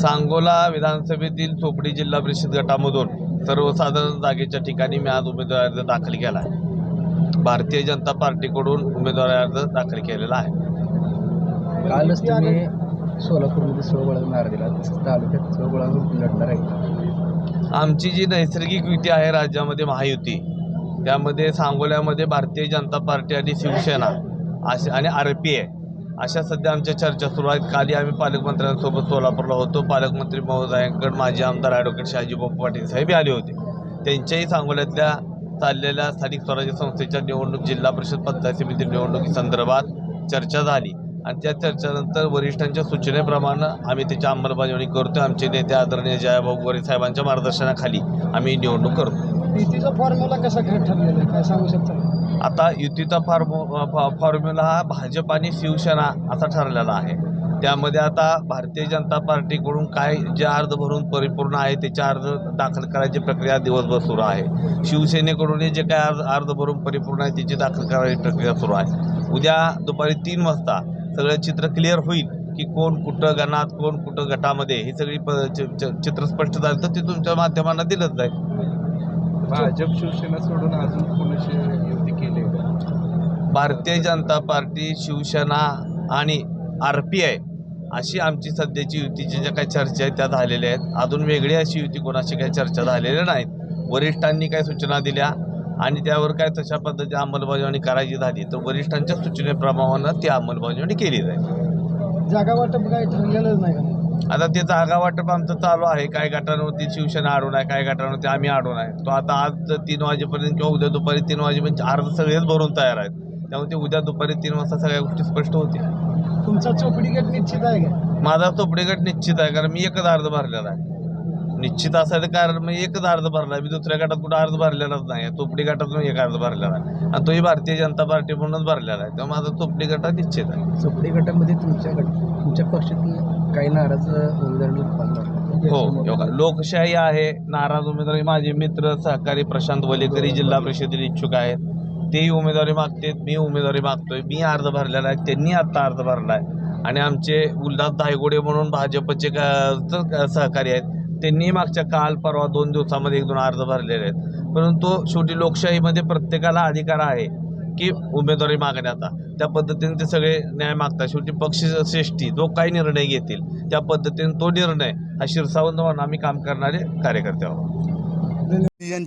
सांगोला विधानसभेतील चोपडी जिल्हा परिषद गटामधून सर्वसाधारण जागेच्या ठिकाणी मी आज उमेदवारी अर्ज दाखल केला आहे. भारतीय जनता पार्टीकडून उमेदवारी अर्ज दाखल केलेला आहे. कालच तुम्ही सोलापूरमध्ये सोहळा नार दिला. तसंच तालुक्यात सोहळा लढणार आहे. आमची जी नैसर्गिक युती आहे राज्यामध्ये महायुती त्यामध्ये सांगोल्यामध्ये भारतीय जनता पार्टी आणि शिवसेना असे आणि आर पी आहे अशा सध्या आमच्या चर्चा सुरू आहेत. काली आम्ही पालकमंत्र्यांसोबत सोलापूरला होतो. पालकमंत्री महोदयांकडे माजी आमदार ॲडव्होकेट शहाजीबाबू पाटील साहेब आले होते. त्यांच्याही सांगोल्यातल्या चाललेल्या स्थानिक स्वराज्य संस्थेच्या निवडणूक जिल्हा परिषद पंचायत समिती निवडणुकीसंदर्भात चर्चा झाली. आणि त्या चर्चेनंतर वरिष्ठांच्या सूचनेप्रमाणे आम्ही त्याची अंमलबजावणी करतो आमचे नेते आदरणीय जयाभाऊ गोरे साहेबांच्या मार्गदर्शनाखाली आम्ही निवडणूक करतो फॉर्म्युला कसा काय ठरलेला आहे? काय सांगू शकता? आता युतीचा फॉर्मु फॉ- फॉर्म्युला हा भाजप आणि शिवसेना असा ठरलेला आहे. त्यामध्ये आता भारतीय जनता पार्टीकडून काय जे अर्ज भरून परिपूर्ण आहे त्याचे अर्ज दाखल करायची प्रक्रिया दिवसभर सुरू आहे. शिवसेनेकडून जे काय अर्ज अर्ज भरून परिपूर्ण आहे त्याची दाखल करायची प्रक्रिया सुरू आहे. उद्या दुपारी तीन वाजता सगळं चित्र क्लिअर होईल की कोण कुठं गणात कोण कुठं गटामध्ये ही सगळी प च- चित्र स्पष्ट झालं तर ते तुमच्या माध्यमांना दिलंच जाईल. भाजप शिवसेना सोडून अजून कोणाशी केले. भारतीय जनता पार्टी शिवसेना आणि आर पी आय अशी आमची सध्याची युतीची ज्या काही चर्चा आहेत त्या झालेल्या आहेत. अजून वेगळी अशी युती कोणाशी काही चर्चा झालेल्या नाहीत वरिष्ठांनी काय सूचना दिल्या आणि त्यावर काय तशा पद्धती अंमलबजावणी करायची झाली तर वरिष्ठांच्या सूचनेप्रमाणे ती अंमलबजावणी केली जाईल. जागा वाटप काही ठरलेलंच नाही आता ते जागा वाटप आमचं चालू आहे. काही गटांवरती शिवसेना अडून आहे काही गटांवरती आम्ही अडून आहे. तो आता आज तीन वाजेपर्यंत किंवा उद्या दुपारी तीन वाजेपर्यंत अर्ज सगळेच भरून तयार आहेत. त्यामुळे ते उद्या दुपारी तीन वाजता सगळ्या गोष्टी स्पष्ट होतील. तुमचा चोपडी गट निश्चित आहे का? माझा चोपडी गट निश्चित आहे कारण मी एकच अर्ज भरलेला आहे. निश्चित असायचं कारण मी एकच अर्ज भरला आहे मी दुसऱ्या गटात कुठं अर्ज भरलेलाच नाही. चोपडी गटातून एक अर्ज भरलेला आहे. आणि तोही भारतीय जनता पार्टी म्हणूनच भरलेला आहे. तेव्हा माझा चोपडी गटा निश्चित आहे. चोपडी गटामध्ये तुमच्या गट तुमच्या पक्षातील काही नाराज उमेदवार हो लोकशाही आहे नाराज उमेदवारी माझे मित्र सहकारी प्रशांत वलेकरी जिल्हा परिषदेला इच्छुक आहेत. तेही उमेदवारी मागतात मी उमेदवारी मागतोय. मी अर्ज भरलेला आहे त्यांनी आत्ता अर्ज भरला आहे. आणि आमचे उल्हास धायगोडे म्हणून भाजपचे सहकारी आहेत. त्यांनी मागच्या काल परवा दोन दिवसामध्ये एक दोन अर्ज भरलेले आहेत. परंतु शेवटी लोकशाहीमध्ये प्रत्येकाला अधिकार आहे की उमेदवारी मागण्याचा त्या पद्धतीने ते सगळे न्याय मागतात. शेवटी पक्ष श्रेष्ठी जो काही निर्णय घेतील त्या पद्धतीने तो निर्णय हा शिरसावंत म्हणून आम्ही काम करणारे कार्यकर्ते आहोत.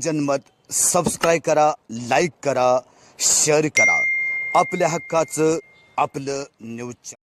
जनमत सबस्क्राईब करा लाईक करा शेअर करा. आपल्या हक्काचं आपलं न्यूज